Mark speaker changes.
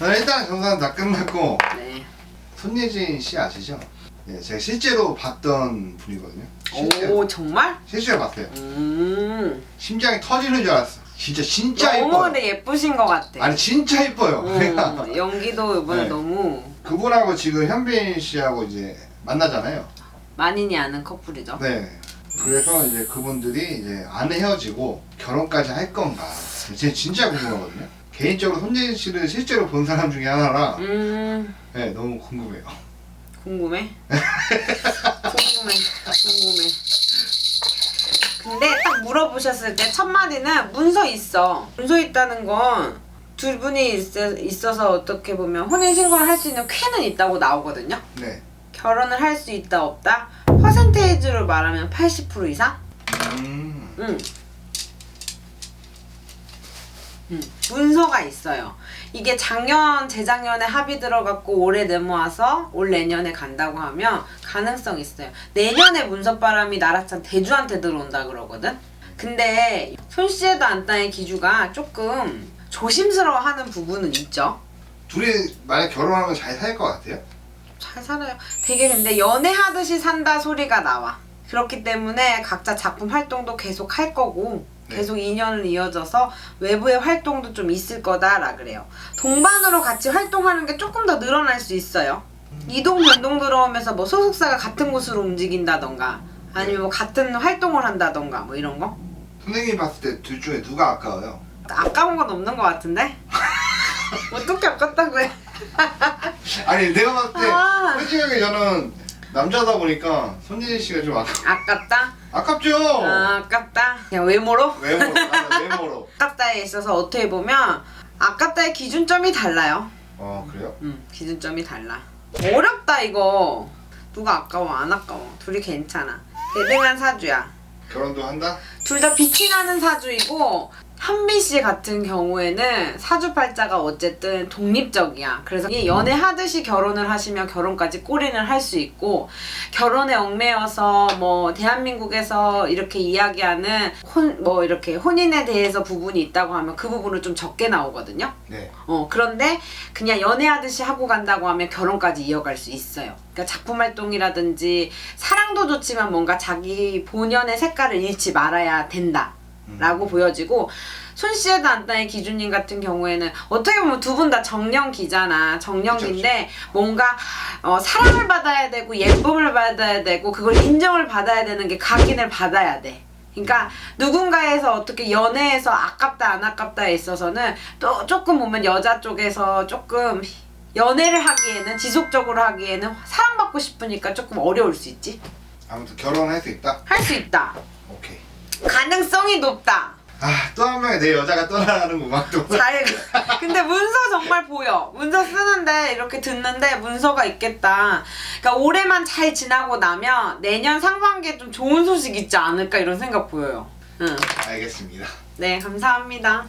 Speaker 1: 아, 일단 정산 다 끝났고
Speaker 2: 네.
Speaker 1: 손예진 씨 아시죠? 예, 제가 실제로 봤던 분이거든요. 실제로,
Speaker 2: 오 정말?
Speaker 1: 실제로 봤어요.
Speaker 2: 음.
Speaker 1: 심장이 터지는 줄 알았어. 진짜 진짜
Speaker 2: 너무
Speaker 1: 예뻐요.
Speaker 2: 근데 예쁘신 것 같아.
Speaker 1: 아니 진짜 예뻐요. 그러니까
Speaker 2: 어, 연기도 이번에
Speaker 1: 네.
Speaker 2: 너무
Speaker 1: 그분하고 지금 현빈 씨하고 이제 만나잖아요.
Speaker 2: 만인이 아는 커플이죠.
Speaker 1: 네. 그래서 이제 그분들이 이제 안 헤어지고 결혼까지 할 건가. 제 진짜 궁금하거든요. 개인적으로 손예진 씨를 실제로 본 사람 중에 하나라
Speaker 2: 음
Speaker 1: 네, 너무 궁금해요.
Speaker 2: 궁금해. 궁금해. 궁금해. 근데 딱 물어보셨을 때 첫 마디는 문서 있어. 문서 있다는 건 두 분이 있어, 있어서 어떻게 보면 혼인 신고를 할 수 있는 쾌는 있다고 나오거든요.
Speaker 1: 네.
Speaker 2: 결혼을 할 수 있다 없다. 퍼센테이지로 말하면 80% 이상?
Speaker 1: 음.
Speaker 2: 응. 응. 문서가 있어요. 이게 작년, 재작년에 합의 들어갔고 올해 넘어와서 올 내년에 간다고 하면 가능성 있어요. 내년에 문서바람이 나라찬 대주한테 들어온다 그러거든. 근데 손씨에도 안따의 기주가 조금 조심스러워하는 부분은 있죠.
Speaker 1: 둘이 만약 결혼하면 잘 살 것 같아요?
Speaker 2: 잘 살아요. 되게 근데 연애하듯이 산다 소리가 나와. 그렇기 때문에 각자 작품 활동도 계속 할 거고
Speaker 1: 네.
Speaker 2: 계속 인연을 이어져서 외부의 활동도 좀 있을 거다라 그래요. 동반으로 같이 활동하는 게 조금 더 늘어날 수 있어요. 이동 변동 들어오면서 뭐 소속사가 같은 곳으로 움직인다던가 아니면 뭐 같은 활동을 한다던가 뭐 이런 거
Speaker 1: 선생님이 봤을 때 둘 중에 누가 아까워요?
Speaker 2: 아까운 건 없는 것 같은데 어떻게 아깝다고 해?
Speaker 1: 아니 내가 봤을 때
Speaker 2: 아.
Speaker 1: 솔직하게 저는 남자다 보니까 손예진 씨가 좀 아까
Speaker 2: 아깝다?
Speaker 1: 아깝죠?
Speaker 2: 아, 아깝다. 그냥 외모로?
Speaker 1: 외모로 나는 외모로
Speaker 2: 아깝다에 있어서 어떻게 보면 아깝다의 기준점이 달라요.
Speaker 1: 어 그래요?
Speaker 2: 음, 기준점이 달라. 어렵다 이거. 누가 아까워 안 아까워. 둘이 괜찮아. 대등한 사주야.
Speaker 1: 결혼도 한다?
Speaker 2: 둘 다 빛이 나는 사주이고 현빈 씨 같은 경우에는 사주팔자가 어쨌든 독립적이야. 그래서 이 연애하듯이 결혼을 하시면 결혼까지 꼬리는 할 수 있고 결혼에 얽매여서 뭐 대한민국에서 이렇게 이야기하는 혼 뭐 이렇게 혼인에 대해서 부분이 있다고 하면 그 부분을 좀 적게 나오거든요.
Speaker 1: 네
Speaker 2: 어, 그런데 그냥 연애하듯이 하고 간다고 하면 결혼까지 이어갈 수 있어요. 그러니까 작품 활동이라든지 사랑도 좋지만 뭔가 자기 본연의 색깔을 잃지 말아야 된다. 라고 보여지고 손씨에도 안따의 기준님 같은 경우에는 어떻게 보면 두 분 다 정령기잖아. 정령기인데 뭔가 어, 사랑을 받아야 되고 예쁨을 받아야 되고 그걸 인정을 받아야 되는 게 각인을 받아야 돼. 그러니까 누군가에서 어떻게 연애에서 아깝다 안 아깝다에 있어서는 또 조금 보면 여자 쪽에서 조금 연애를 하기에는 지속적으로 하기에는 사랑받고 싶으니까 조금 어려울 수 있지.
Speaker 1: 아무튼 결혼할 수 있다?
Speaker 2: 할 수 있다 가능성이 높다.
Speaker 1: 아또 한 명의 내 여자가 떠나는구만 또.
Speaker 2: 잘 근데 문서 정말 보여. 문서 쓰는데 이렇게 듣는데 문서가 있겠다. 그러니까 올해만 잘 지나고 나면 내년 상반기에 좀 좋은 소식 있지 않을까 이런 생각 보여요. 응.
Speaker 1: 알겠습니다.
Speaker 2: 네 감사합니다